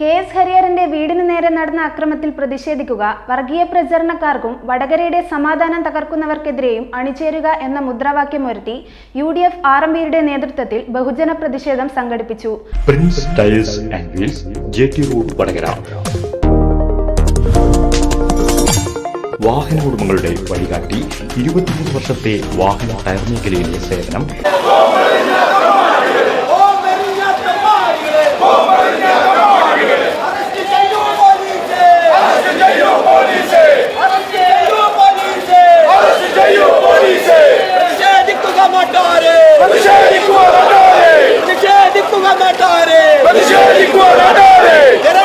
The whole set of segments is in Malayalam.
കെ എസ് ഹരിയറിന്റെ വീടിന് നേരെ നടന്ന അക്രമത്തിൽ പ്രതിഷേധിക്കുക വർഗീയ പ്രചരണക്കാർക്കും വടകരയുടെ സമാധാനം തകർക്കുന്നവർക്കെതിരെയും അണിചേരുക എന്ന മുദ്രാവാക്യമുയർത്തി U D F R M പിയുടെ നേതൃത്വത്തിൽ ബഹുജന പ്രതിഷേധം സംഘടിപ്പിച്ചു. Prince road Vadakara. വാഹന ഉടമകളുടെ വഴികാട്ടി ഇരുപത്തിമൂന്ന് വർഷത്തെ വാഹന ടയർ മേഖലയിലെ സേവനം. Mattare! Mattare! Mattare!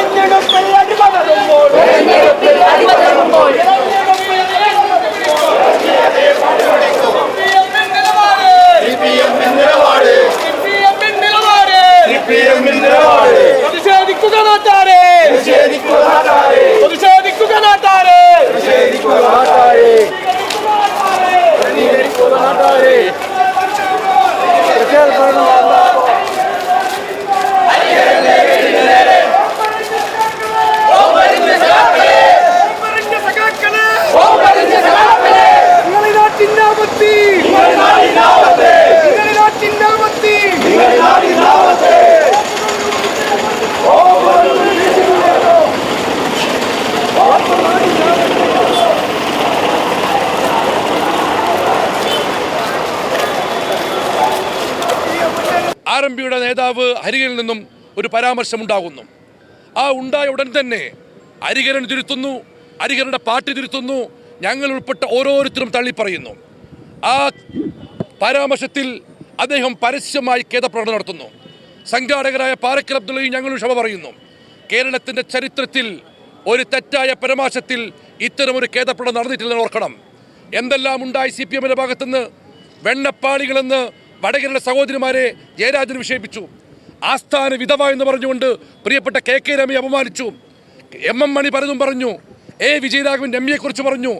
R M പിയുടെ നേതാവ് അരികിൽ നിന്നും ഒരു പരാമർശമുണ്ടാകുന്നു. ആ ഉണ്ടായ ഉടൻ തന്നെ ഹരികരൻ തിരുത്തുന്നു അരികരുടെ പാർട്ടി തിരുത്തുന്നു ഞങ്ങൾ ഉൾപ്പെട്ട ഓരോരുത്തരും തള്ളിപ്പറയുന്നു. ആ പരാമർശത്തിൽ അദ്ദേഹം പരസ്യമായി ഖേദപ്രകടനം നടത്തുന്നു. സംഘാടകരായ പാറക്കൽ അബ്ദുള്ളയും ഞങ്ങളും ക്ഷമ പറയുന്നു. കേരളത്തിന്റെ ചരിത്രത്തിൽ ഒരു തെറ്റായ പരാമർശത്തിൽ ഇത്തരമൊരു ഖേദപ്രകടനം നടന്നിട്ടില്ലെന്ന് ഓർക്കണം. എന്തെല്ലാം ഉണ്ടായി സി പി എമ്മിന്റെ ഭാഗത്തുനിന്ന്? വെണ്ണപ്പാളികളെന്ന് വടകരയുടെ സഹോദരിമാരെ ജയരാജന് വിക്ഷേപിച്ചു ആസ്ഥാന വിധവ എന്ന് പറഞ്ഞുകൊണ്ട് പ്രിയപ്പെട്ട കെ കെ രമയെ അപമാനിച്ചു. എം എം മണി പലതും പറഞ്ഞു. എ വിജയരാഘവൻ രമ്യയെക്കുറിച്ച് പറഞ്ഞു.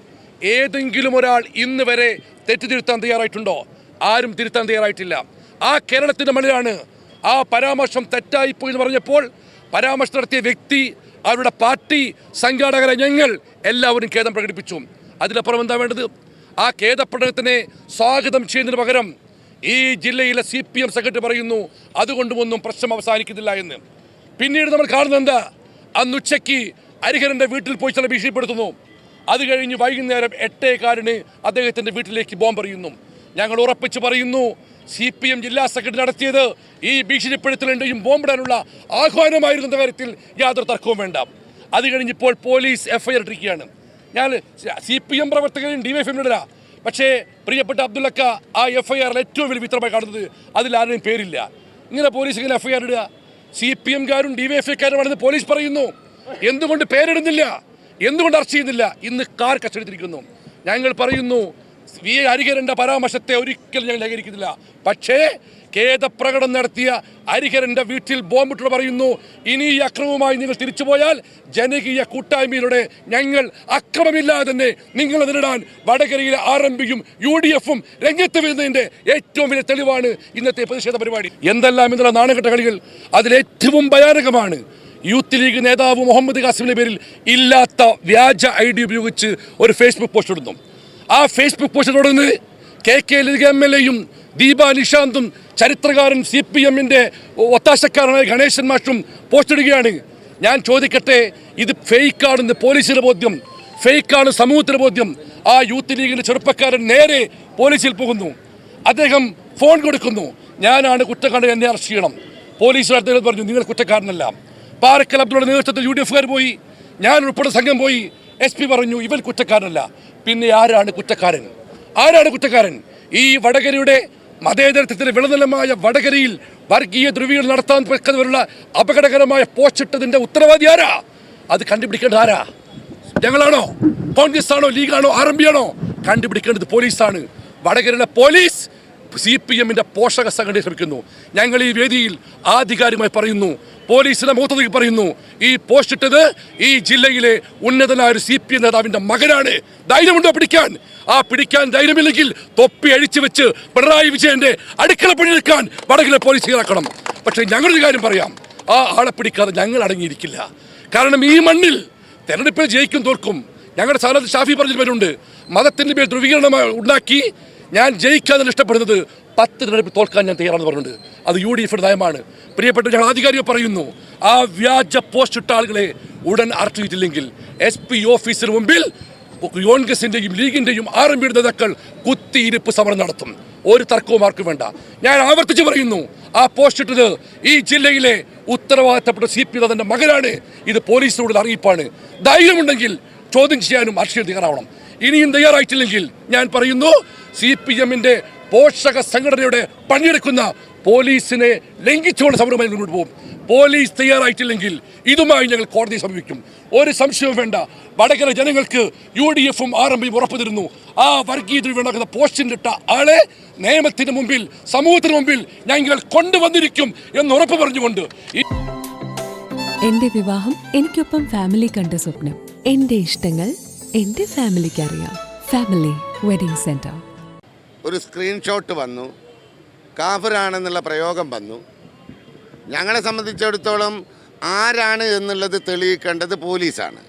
ഏതെങ്കിലും ഒരാൾ ഇന്ന് വരെ തെറ്റ് തിരുത്താൻ തയ്യാറായിട്ടുണ്ടോ? ആരും തിരുത്താൻ തയ്യാറായിട്ടില്ല. ആ കേരളത്തിന്റെ മണ്ണിലാണ് ആ പരാമർശം തെറ്റായിപ്പോയി എന്ന് പറഞ്ഞപ്പോൾ പരാമർശം നടത്തിയ വ്യക്തി അവരുടെ പാർട്ടി സംഘാടകരെ ഞങ്ങൾ എല്ലാവരും ഖേദം പ്രകടിപ്പിച്ചു. അതിലപ്പുറം എന്താ വേണ്ടത്? ആ ഖേദപ്രകടനത്തിനെ സ്വാഗതം ചെയ്യുന്നതിന് പകരം ഈ ജില്ലയിലെ സി പി എം സെക്രട്ടറി പറയുന്നു അതുകൊണ്ടുമൊന്നും പ്രശ്നം അവസാനിക്കുന്നില്ല എന്ന്. പിന്നീട് നമ്മൾ കാണുന്നത് എന്താ? അന്ന് ഉച്ചയ്ക്ക് ഹരിഹരന്റെ വീട്ടിൽ പോയി ചില ഭീഷണിപ്പെടുത്തുന്നു. അത് കഴിഞ്ഞ് വൈകുന്നേരം എട്ടേക്കാരന് അദ്ദേഹത്തിന്റെ വീട്ടിലേക്ക് ബോംബ് പറയുന്നു ഞങ്ങൾ ഉറപ്പിച്ച് പറയുന്നു സി പി എം ജില്ലാ സെക്രട്ടറി നടത്തിയത് ഈ ഭീഷണിപ്പെടുത്തലിന്റെയും ബോംബിടാനുള്ള ആഹ്വാനമായിരുന്നു കാര്യത്തിൽ യാതൊരു തർക്കവും വേണ്ട. അത് കഴിഞ്ഞിപ്പോൾ പോലീസ് എഫ്ഐആർ ഇട്ടിരിക്കുകയാണ്. ഞാൻ സി പി എം പ്രവർത്തകരെയും ഡി വൈ എഫ് പക്ഷേ പ്രിയപ്പെട്ട അബ്ദുള്ളക്ക ആ എഫ് ഐ ആറിൽ ഏറ്റവും വലിയ വിത്രമായി കാണുന്നത് അതിലാരുടെയും പേരില്ല. ഇങ്ങനെ പോലീസ് ഇങ്ങനെ എഫ് ഐ ആർ ഇടുക. സി പി എംകാരും ഡി വൈ എഫ് ഐക്കാരുമാണെന്ന് പോലീസ് പറയുന്നു. എന്തുകൊണ്ട് പേരിടുന്നില്ല? എന്തുകൊണ്ട് അറസ്റ്റ് ചെയ്യുന്നില്ല? ഇന്ന് കാർ കസ്റ്റഡിത്തിരിക്കുന്നു ഞങ്ങൾ പറയുന്നു വി ഹരിഹരന്റെ പരാമർശത്തെ ഒരിക്കലും ഞങ്ങൾ അംഗീകരിക്കുന്നില്ല. പക്ഷേ ഖേദപ്രകടനം നടത്തിയ ഹരിഹരന്റെ വീട്ടിൽ ബോംബിട്ട് പറയുന്നു ഇനി ഈ അക്രമവുമായി നിങ്ങൾ തിരിച്ചുപോയാൽ ജനകീയ കൂട്ടായ്മയിലൂടെ ഞങ്ങൾ അക്രമമില്ലാതെ തന്നെ നിങ്ങളെ നേരിടാൻ വടകരയിലെ ആർ എം പിയും യു ഡി എഫും രംഗത്ത് വരുന്നതിന്റെ ഏറ്റവും വലിയ തെളിവാണ് ഇന്നത്തെ പ്രതിഷേധ പരിപാടി. എന്തെല്ലാം എന്നുള്ള നാണകെട്ട കളികൾ അതിലേറ്റവും ഭയാനകമാണ്. യൂത്ത് ലീഗ് നേതാവ് മുഹമ്മദ് ഖാസിമിന്റെ പേരിൽ ഇല്ലാത്ത വ്യാജ ഐ ഡി ഉപയോഗിച്ച് ഒരു ഫേസ്ബുക്ക് പോസ്റ്റ് ഇടുന്നു. ആ ഫേസ്ബുക്ക് പോസ്റ്റ് തുടർന്ന് K K Lathika M L എയും ദീപ നിഷാന്തും ചരിത്രകാരൻ സി പി എമ്മിന്റെ ഒത്താശക്കാരനായ ഗണേശൻ മാഷും പോസ്റ്റിടുകയാണ്. ഞാൻ ചോദിക്കട്ടെ ഇത് ഫേക്കാണെന്ന് പോലീസിന് ബോധ്യം ഫേക്കാണ് സമൂഹത്തിന് ബോധ്യം. ആ യൂത്ത് ലീഗിന്റെ ചെറുപ്പക്കാരൻ നേരെ പോലീസിൽ പോകുന്നു. അദ്ദേഹം ഫോൺ കൊടുക്കുന്നു ഞാനാണ് കുറ്റക്കാരൻ എന്നെ അറസ്റ്റ് ചെയ്യണം. പോലീസ് അദ്ദേഹം പറഞ്ഞു നിങ്ങൾ കുറ്റക്കാരനല്ല. പാറക്കൽ അബ്ദുള്ള നേതൃത്വത്തിൽ യു ഡി എഫുകാർ പോയി ഞാൻ ഉൾപ്പെടെ സംഘം പോയി. എസ് പി പറഞ്ഞു ഇവൻ കുറ്റക്കാരനല്ല. പിന്നെ ആരാണ് കുറ്റക്കാരൻ? ആരാണ് കുറ്റക്കാരൻ? ഈ വടകരയുടെ മതേതരത്വത്തിന് വിളനിലമായ വടകരയിൽ വർഗീയ ധ്രുവീകരണം നടത്താൻ പറ്റുന്നവരുള്ള അപകടകരമായ പോച്ചിട്ടതിന്റെ ഉത്തരവാദി ആരാ? അത് കണ്ടുപിടിക്കേണ്ടത് ആരാ? ഞങ്ങളാണോ? കോൺഗ്രസ് ആണോ ലീഗാണോ? ആർ എം പി ആണോ കണ്ടുപിടിക്കേണ്ടത് പോലീസാണ്. വടകരയിലെ പോലീസ് സി പി എമ്മിന്റെ പോഷക സംഘടന ശ്രമിക്കുന്നു. ഞങ്ങൾ ഈ വേദിയിൽ ആധികാരികമായി പറയുന്നു പോലീസിന്റെ മുഖത്തേക്ക് പറയുന്നു ഈ പോസ്റ്റ് ഇട്ടത് ഈ ജില്ലയിലെ ഉന്നതനായ ഒരു സി പി നേതാവിന്റെ മകനാണ്. ധൈര്യമുണ്ടോ പിടിക്കാൻ? ആ പിടിക്കാൻ ധൈര്യമില്ലെങ്കിൽ തൊപ്പി അഴിച്ചു വെച്ച് പിണറായി വിജയന്റെ അടുക്കള പണിയെടുക്കാൻ വടകിലെ പോലീസ് ഇറക്കണം പക്ഷേ ഞങ്ങളൊരു കാര്യം പറയാം ആ ആളെ പിടിക്കാതെ ഞങ്ങൾ അടങ്ങിയിരിക്കില്ല. കാരണം ഈ മണ്ണിൽ തെരഞ്ഞെടുപ്പിൽ ജയിക്കും തോൽക്കും ഞങ്ങളുടെ സ്ഥാനത്ത് ഷാഫി പറഞ്ഞ പേരുണ്ട് മതത്തിന്റെ പേര് ധ്രുവീകരണം ഉണ്ടാക്കി ഞാൻ ജയിക്കാതെ ഇഷ്ടപ്പെടുന്നത് പത്ത് തെരഞ്ഞെടുപ്പ് തോൽക്കാൻ ഞാൻ തയ്യാറാണെന്ന് പറഞ്ഞിട്ടുണ്ട്. അത് യു ഡി എഫിന്റെ നയമാണ്. പ്രിയപ്പെട്ട ഞങ്ങൾ ആധികാരികൾ പറയുന്നു ആ വ്യാജ പോസ്റ്റ് ഇട്ട ആളുകളെ ഉടൻ അറസ്റ്റ് ചെയ്തില്ലെങ്കിൽ എസ് പി ഓഫീസിന് മുമ്പിൽ കോൺഗ്രസിന്റെയും ലീഗിന്റെയും ആർ എം പിയുടെ നേതാക്കൾ കുത്തിയിരിപ്പ് സമരം നടത്തും. ഒരു തർക്കവും ആർക്കും വേണ്ട. ഞാൻ ആവർത്തിച്ച് പറയുന്നു ആ പോസ്റ്റ് ഇട്ടത് ഈ ജില്ലയിലെ ഉത്തരവാദിത്തപ്പെട്ട സി പി തന്റെ മകനാണ്. ഇത് പോലീസിനോട് അറിയിപ്പാണ്. ധൈര്യമുണ്ടെങ്കിൽ ചോദ്യം ചെയ്യാനും അക്ഷയം തയ്യാറാവണം. ഇനിയും തയ്യാറായിട്ടില്ലെങ്കിൽ ഞാൻ പറയുന്നു സി പി പോഷക സംഘടനയുടെ പണിയെടുക്കുന്ന പോലീസിനെ ലംഘിച്ചുകൊണ്ട് സമരമായി മുന്നോട്ട് പോകും. പോലീസ് തയ്യാറായിട്ടില്ലെങ്കിൽ ഇതുമായി ഞങ്ങൾ കോടതിയെ സമീപിക്കും. ഒരു സംശയവും വേണ്ട. വടകര ജനങ്ങൾക്ക് യു ഡി എഫും ആർ എം പിയും ഉറപ്പു തരുന്നു ആ വർഗീയത ഉണ്ടാക്കുന്ന പോസ്റ്റിന്റെ ഇട്ട ആളെ നിയമത്തിന് മുമ്പിൽ സമൂഹത്തിന് മുമ്പിൽ ഞങ്ങൾ കൊണ്ടുവന്നിരിക്കും എന്ന് ഉറപ്പ് പറഞ്ഞുകൊണ്ട് എന്റെ വിവാഹം എനിക്കൊപ്പം ഫാമിലി കണ്ട സ്വപ്നം. എന്റെ ഇഷ്ടങ്ങൾ എന്റെ ഫാമിലിക്ക് അറിയാം. ഫാമിലി വെഡിങ് സെന്റർ ഒരു സ്ക്രീൻഷോട്ട് വന്നു. കാഫിറാണെന്നുള്ള പ്രയോഗം വന്നു. ഞങ്ങളെ സംബന്ധിച്ചിടത്തോളം ആരാണ് എന്നുള്ളത് തെളിയിക്കേണ്ടത് പോലീസാണ്.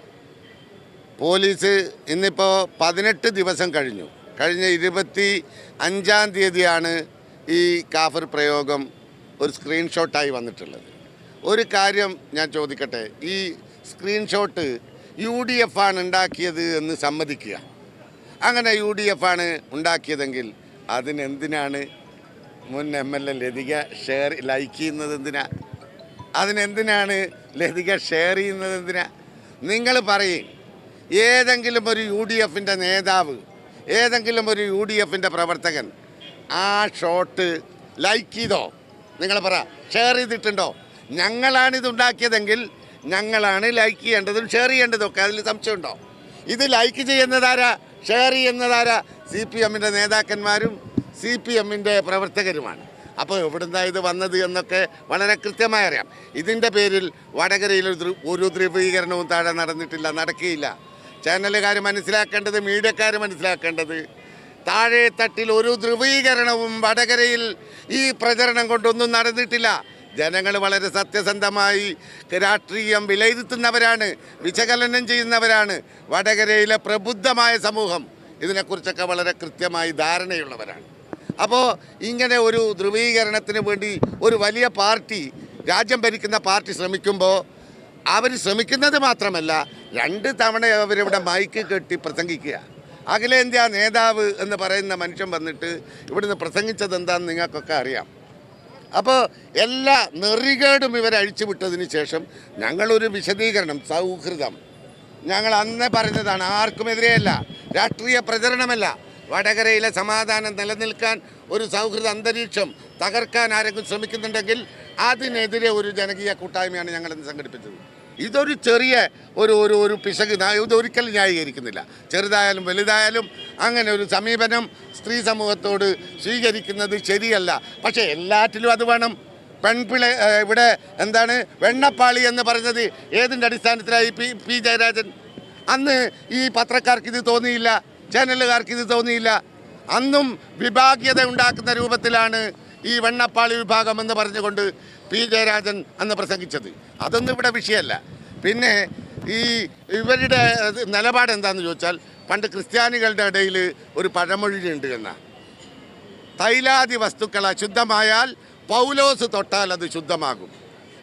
പോലീസ് ഇന്നിപ്പോൾ പതിനെട്ട് ദിവസം കഴിഞ്ഞു. കഴിഞ്ഞ ഇരുപത്തി അഞ്ചാം തീയതിയാണ് ഈ കാഫർ പ്രയോഗം ഒരു സ്ക്രീൻഷോട്ടായി വന്നിട്ടുള്ളത്. ഒരു കാര്യം ഞാൻ ചോദിക്കട്ടെ ഈ സ്ക്രീൻഷോട്ട് യു ഡി എഫ് ആണ് ഉണ്ടാക്കിയത് എന്ന് സമ്മതിക്കുക. അങ്ങനെ യു ഡി എഫ് ആണ് ഉണ്ടാക്കിയതെങ്കിൽ അതിനെന്തിനാണ് മുൻ M L A Lathika share like ചെയ്യുന്നത് എന്തിനാ? അതിനെന്തിനാണ് ലതിക ഷെയർ ചെയ്യുന്നത് എന്തിനാ? നിങ്ങൾ പറയും. ഏതെങ്കിലും ഒരു യു ഡി എഫിന്റെ നേതാവ് ഏതെങ്കിലും ഒരു യു ഡി എഫിന്റെ പ്രവർത്തകൻ ആ ഷോട്ട് ലൈക്ക് ചെയ്തോ? നിങ്ങൾ പറ. ഷെയർ ചെയ്തിട്ടുണ്ടോ? ഞങ്ങളാണ് ഇത് ഉണ്ടാക്കിയതെങ്കിൽ ഞങ്ങളാണ് ലൈക്ക് ചെയ്യേണ്ടതും ഷെയർ ചെയ്യേണ്ടതും ഒക്കെ അതിൽ സംശയമുണ്ടോ? ഇത് ലൈക്ക് ചെയ്യുന്നതാരാ ഷെയർ ചെയ്യുന്നതാരാ സി പി എമ്മിന്റെ നേതാക്കന്മാരും സി പി എമ്മിന്റെ പ്രവർത്തകരുമാണ്. അപ്പോൾ എവിടുന്നാ ഇത് വന്നത് എന്നൊക്കെ വളരെ കൃത്യമായി അറിയാം. ഇതിന്റെ പേരിൽ വടകരയിൽ ഒരു ധ്രുവീകരണവും താഴെ നടന്നിട്ടില്ല നടക്കുകയില്ല. ചാനലുകാർ മനസ്സിലാക്കേണ്ടത് മീഡിയക്കാർ മനസ്സിലാക്കേണ്ടത് താഴെ തട്ടിൽ ഒരു ധ്രുവീകരണവും വടകരയിൽ ഈ പ്രചരണം കൊണ്ടൊന്നും നടന്നിട്ടില്ല. ജനങ്ങൾ വളരെ സത്യസന്ധമായി രാഷ്ട്രീയം വിലയിരുത്തുന്നവരാണ് വിശകലനം ചെയ്യുന്നവരാണ്. വടകരയിലെ പ്രബുദ്ധമായ സമൂഹം ഇതിനെക്കുറിച്ചൊക്കെ വളരെ കൃത്യമായി ധാരണയുള്ളവരാണ്. അപ്പോൾ ഇങ്ങനെ ഒരു ധ്രുവീകരണത്തിന് വേണ്ടി ഒരു വലിയ പാർട്ടി രാജ്യം ഭരിക്കുന്ന പാർട്ടി ശ്രമിക്കുമ്പോൾ അവർ ശ്രമിക്കുന്നത് മാത്രമല്ല രണ്ട് തവണ അവരിവിടെ മൈക്ക് കെട്ടി പ്രസംഗിക്കുക. അഖിലേന്ത്യാ നേതാവ് എന്ന് പറയുന്ന മനുഷ്യൻ വന്നിട്ട് ഇവിടുന്ന് പ്രസംഗിച്ചത് എന്താണെന്ന് നിങ്ങൾക്കൊക്കെ അറിയാം. അപ്പോൾ എല്ലാ നെറികേടും ഇവരെ അഴിച്ചുവിട്ടതിന് ശേഷം ഞങ്ങളൊരു വിശദീകരണം സൗഹൃദം. ഞങ്ങൾ അന്നേ പറഞ്ഞതാണ് ആർക്കുമെതിരെയല്ല രാഷ്ട്രീയ പ്രചരണമല്ല വടകരയിലെ സമാധാനം നിലനിൽക്കാൻ ഒരു സൗഹൃദ അന്തരീക്ഷം തകർക്കാൻ ആരെങ്കിലും ശ്രമിക്കുന്നുണ്ടെങ്കിൽ അതിനെതിരെ ഒരു ജനകീയ കൂട്ടായ്മയാണ് ഞങ്ങൾ ഇന്ന് സംഘടിപ്പിച്ചത്. ഇതൊരു ചെറിയ ഒരു ഒരു ഒരു പിശക്. ഇതൊരിക്കലും ന്യായീകരിക്കുന്നില്ല. ചെറുതായാലും വലുതായാലും അങ്ങനെ ഒരു സമീപനം സ്ത്രീ സമൂഹത്തോട് സ്വീകരിക്കുന്നത് ശരിയല്ല. പക്ഷേ എല്ലാറ്റിലും അത് വേണം. പെൺപിള ഇവിടെ എന്താണ് വെണ്ണപ്പാളി എന്ന് പറഞ്ഞത് ഏതിന്റെ അടിസ്ഥാനത്തിലായി പി പി ജയരാജൻ? അന്ന് ഈ പത്രക്കാർക്ക് ഇത് തോന്നിയില്ല. ചാനലുകാർക്ക് ഇത് തോന്നിയില്ല. അന്നും വിഭാഗീയത ഉണ്ടാക്കുന്ന രൂപത്തിലാണ് ഈ വെണ്ണപ്പാളി വിഭാഗം എന്ന് പറഞ്ഞുകൊണ്ട് പി. ജയരാജൻ അന്ന് പ്രസംഗിച്ചത്. അതൊന്നും ഇവിടെ വിഷയമല്ല. പിന്നെ ഈ ഇവരുടെ നിലപാട് എന്താണെന്ന് ചോദിച്ചാൽ പണ്ട് ക്രിസ്ത്യാനികളുടെ ഇടയിൽ ഒരു പഴമൊഴിയുണ്ട് എന്ന. തൈലാദി വസ്തുക്കൾ അശുദ്ധമായാൽ പൗലോസ് തൊട്ടാൽ അത് ശുദ്ധമാകും.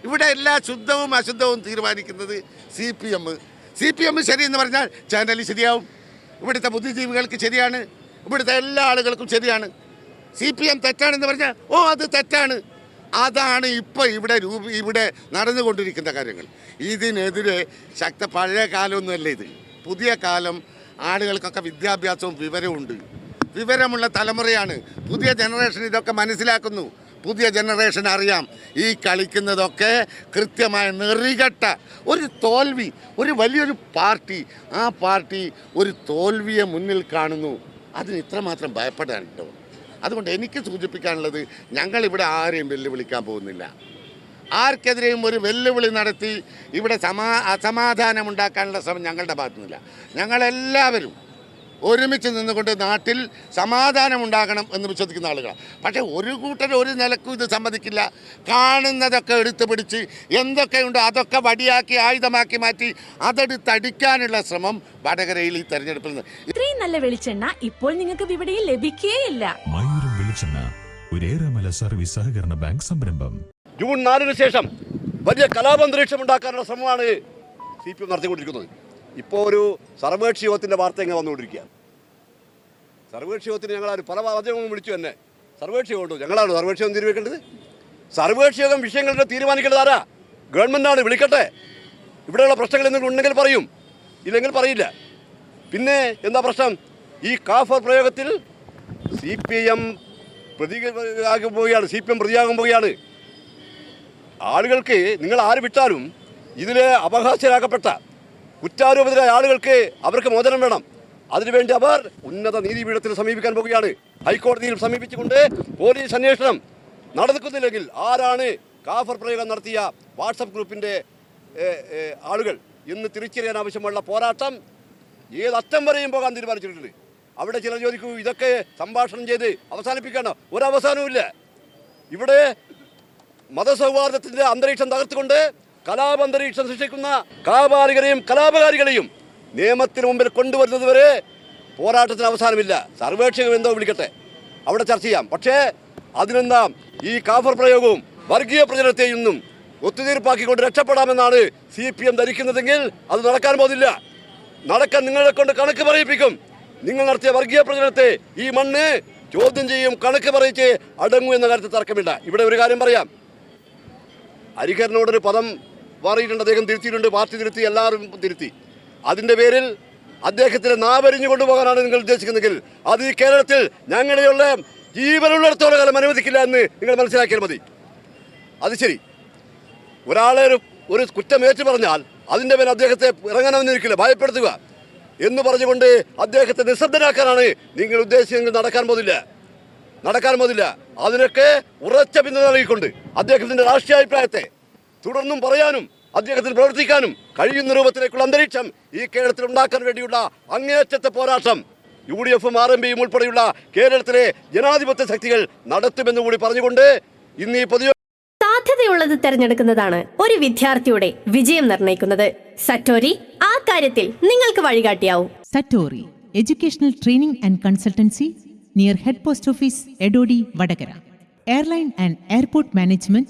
ഇവിടെ എല്ലാ ശുദ്ധവും അശുദ്ധവും തീരുമാനിക്കുന്നത് C P M. C P M ശരിയെന്ന് പറഞ്ഞാൽ ചാനൽ ശരിയാവും. ഇവിടുത്തെ ബുദ്ധിജീവികൾക്ക് ശരിയാണ്. ഇവിടുത്തെ എല്ലാ ആളുകൾക്കും ശരിയാണ്. സി പി എം തെറ്റാണെന്ന് പറഞ്ഞാൽ ഓ അത് തെറ്റാണ്. അതാണ് ഇപ്പോൾ ഇവിടെ രൂപ ഇവിടെ നടന്നുകൊണ്ടിരിക്കുന്ന കാര്യങ്ങൾ. ഇതിനെതിരെ ശക്ത പഴയ കാലമൊന്നുമല്ല ഇത്. പുതിയ കാലം ആളുകൾക്കൊക്കെ വിദ്യാഭ്യാസവും വിവരവും ഉണ്ട് വിവരമുള്ള തലമുറയാണ്. പുതിയ ജനറേഷൻ ഇതൊക്കെ മനസ്സിലാക്കുന്നു. പുതിയ ജനറേഷൻ അറിയാം. ഈ കളിക്കുന്നതൊക്കെ കൃത്യമായ നെറികെട്ട ഒരു തോൽവി ഒരു വലിയൊരു പാർട്ടി. ആ പാർട്ടി ഒരു തോൽവിയെ മുന്നിൽ കാണുന്നു. അതിന് ഇത്രമാത്രം ഭയപ്പെടാനുണ്ടോ അതുകൊണ്ട് എനിക്ക് സൂചിപ്പിക്കാനുള്ളത് ഞങ്ങളിവിടെ ആരെയും വെല്ലുവിളിക്കാൻ പോകുന്നില്ല. ആർക്കെതിരെയും ഒരു വെല്ലുവിളി നടത്തി ഇവിടെ സമാ അസമാധാനം ഉണ്ടാക്കാനുള്ള ശ്രമം ഞങ്ങളുടെ ഭാഗത്തുനിന്നില്ല. ഞങ്ങളെല്ലാവരും ഒരുമിച്ച് നിന്നുകൊണ്ട് നാട്ടിൽ സമാധാനമുണ്ടാകണം എന്ന് വിശ്വസിക്കുന്ന ആളുകളാണ് പക്ഷേ ഒരു കൂട്ടർ ഒരു നിലക്കും ഇത് സമ്മതിക്കില്ല. കാണുന്നതൊക്കെ എടുത്തു പിടിച്ച് എന്തൊക്കെയുണ്ടോ അതൊക്കെ വടിയാക്കി ആയുധമാക്കി മാറ്റി അതെടുത്തടിക്കാനുള്ള ശ്രമം വടകരയിൽ ഈ തെരഞ്ഞെടുപ്പിൽ നിന്ന്. ഇത്രയും നല്ല വെളിച്ചെണ്ണ ഇപ്പോൾ നിങ്ങൾക്ക് വിപണിയിൽ ലഭിക്കുകയില്ല മയൂരം വെളിച്ചെണ്ണ സർവീസ് സഹകരണ ബാങ്ക് സംരംഭം. ജൂൺ നാലിന് ശേഷം വലിയ കലാപന്തരീക്ഷം ഉണ്ടാക്കാനുള്ള ശ്രമമാണ് സി പി എം നടത്തിക്കൊണ്ടിരിക്കുന്നത്. ഇപ്പോൾ ഒരു സർവകക്ഷി യോഗത്തിന്റെ വാർത്ത ഇങ്ങനെ വന്നുകൊണ്ടിരിക്കുകയാണ്. സർവകക്ഷി യോഗത്തിന് ഞങ്ങൾ പല മാധ്യമങ്ങളും വിളിച്ചു തന്നെ സർവകക്ഷി യോഗം ഞങ്ങളാണ് സർവകക്ഷി യോഗം തീരുമാനിക്കേണ്ടത്? സർവകക്ഷി യോഗം വിഷയങ്ങളുടെ തീരുമാനിക്കേണ്ടത് ആരാ? ഗവൺമെന്റാണ് വിളിക്കട്ടെ. ഇവിടെയുള്ള പ്രശ്നങ്ങൾ എന്തെങ്കിലും ഉണ്ടെങ്കിൽ പറയും. ഇല്ലെങ്കിൽ പറയില്ല. പിന്നെ എന്താ പ്രശ്നം? ഈ കാഫർ പ്രയോഗത്തിൽ സി പി എം പ്രതിയാകാൻ പോവുകയാണ് സി പി എം പ്രതിയാകാൻ പോവുകയാണ് ആളുകൾക്ക് നിങ്ങൾ ആര് വിട്ടാലും ഇതിലെ അപഹാസ്യരാക്കപ്പെട്ട കുറ്റാരോപിതരായ ആളുകൾക്ക് അവർക്ക് മോചനം വേണം. അതിനുവേണ്ടി അവർ ഉന്നത നീതിപീഠത്തിൽ സമീപിക്കാൻ പോവുകയാണ്. ഹൈക്കോടതിയിൽ സമീപിച്ചുകൊണ്ട് പോലീസ് അന്വേഷണം നടക്കുന്നില്ലെങ്കിൽ ആരാണ് കാഫർ പ്രയോഗം നടത്തിയ വാട്സപ്പ് ഗ്രൂപ്പിന്റെ ആളുകൾ? ഇന്ന് തിരിച്ചറിയാൻ ആവശ്യമുള്ള പോരാട്ടം ഏതറ്റം വരെയും പോകാൻ തീരുമാനിച്ചിട്ടുണ്ട്. അവിടെ ചിലർ ചോദിക്കൂ ഇതൊക്കെ സംഭാഷണം ചെയ്ത് അവസാനിപ്പിക്കണം ഒരവസാനവും ഇവിടെ മതസൗഹാർദ്ദത്തിന്റെ അന്തരീക്ഷം തകർത്തുകൊണ്ട് കലാപന്തരീക്ഷം സൃഷ്ടിക്കുന്ന കലാപാലികളെയും കലാപകാരികളെയും നിയമത്തിന് മുമ്പിൽ കൊണ്ടുവരുന്നതുവരെ പോരാട്ടത്തിന് അവസാനമില്ല. സർവേക്ഷകം എന്തോ വിളിക്കട്ടെ. അവിടെ ചർച്ച ചെയ്യാം. പക്ഷേ അതിനെന്താ ഈ കാഫർ പ്രയോഗവും വർഗീയ പ്രചരണത്തെയും ഇന്നും ഒത്തുതീർപ്പാക്കിക്കൊണ്ട് രക്ഷപ്പെടാമെന്നാണ് സി പി എം ധരിക്കുന്നതെങ്കിൽ അത് നടക്കാൻ പോകുന്നില്ല നടക്കാൻ നിങ്ങളെ കൊണ്ട് കണക്ക് പറയിപ്പിക്കും. നിങ്ങൾ നടത്തിയ വർഗീയ പ്രചരണത്തെ ഈ മണ്ണ് ചോദ്യം ചെയ്യും കണക്ക് പറയിച്ച് അടങ്ങും എന്ന കാര്യത്തിൽ തർക്കമില്ല. ഇവിടെ ഒരു കാര്യം പറയാം. ഹരിഹരനോടൊരു പദം മാറിയിട്ടുണ്ട് അദ്ദേഹം തിരുത്തിയിട്ടുണ്ട് പാർട്ടി തിരുത്തി എല്ലാവരും തിരുത്തി. അതിന്റെ പേരിൽ അദ്ദേഹത്തിന് നാവരിഞ്ഞു കൊണ്ടുപോകാനാണ് നിങ്ങൾ ഉദ്ദേശിക്കുന്നതെങ്കിൽ അത് ഈ കേരളത്തിൽ ഞങ്ങളെയുള്ള ജീവനുള്ളിടത്തോളം കാലം അനുവദിക്കില്ല എന്ന് നിങ്ങൾ മനസ്സിലാക്കിയാൽ മതി. അത് ശരി. ഒരാളെ ഒരു ഒരു കുറ്റം ഏറ്റു പറഞ്ഞാൽ അതിന്റെ പേര് അദ്ദേഹത്തെ ഇറങ്ങാനൊന്നിരിക്കില്ല ഭയപ്പെടുത്തുക എന്ന് പറഞ്ഞുകൊണ്ട് അദ്ദേഹത്തെ നിശബ്ദനാക്കാനാണ് നിങ്ങൾ ഉദ്ദേശിച്ചെങ്കിൽ നടക്കാൻ പോതില്ല. നടക്കാൻ പോതില്ല. അതിനൊക്കെ ഉറച്ച പിന്തുണ നൽകിക്കൊണ്ട് അദ്ദേഹത്തിന്റെ രാഷ്ട്രീയ രാഷ്ട്രീയാഭിപ്രായത്തെ തുടർന്നും പറയാനും അദ്ദേഹത്തിന് പ്രവർത്തിക്കാനും കഴിയുന്ന രൂപത്തിലേക്കുള്ള അന്തരീക്ഷം ഈ കേരളത്തിൽ ഉണ്ടാക്കാൻ വേണ്ടിയുള്ള അങ്ങേയറ്റത്തെ പോരാട്ടം. യു ഡി എഫും ആർ എം പിയും ഉൾപ്പെടെയുള്ള കേരളത്തിലെ ജനാധിപത്യ ശക്തികൾ നടത്തുമെന്ന് കൂടി പറഞ്ഞുകൊണ്ട് ഇന്ന് ഈ പൊതു സാധ്യതയുള്ളത് തിരഞ്ഞെടുക്കുന്നതാണ് ഒരു വിദ്യാർത്ഥിയുടെ വിജയം നിർണയിക്കുന്നത്. സറ്റോരി ആ കാര്യത്തിൽ നിങ്ങൾക്ക് വഴികാട്ടിയാവും. Satori educational training and consultancy near head post office Edodi Vadakara. Airline and airport Management,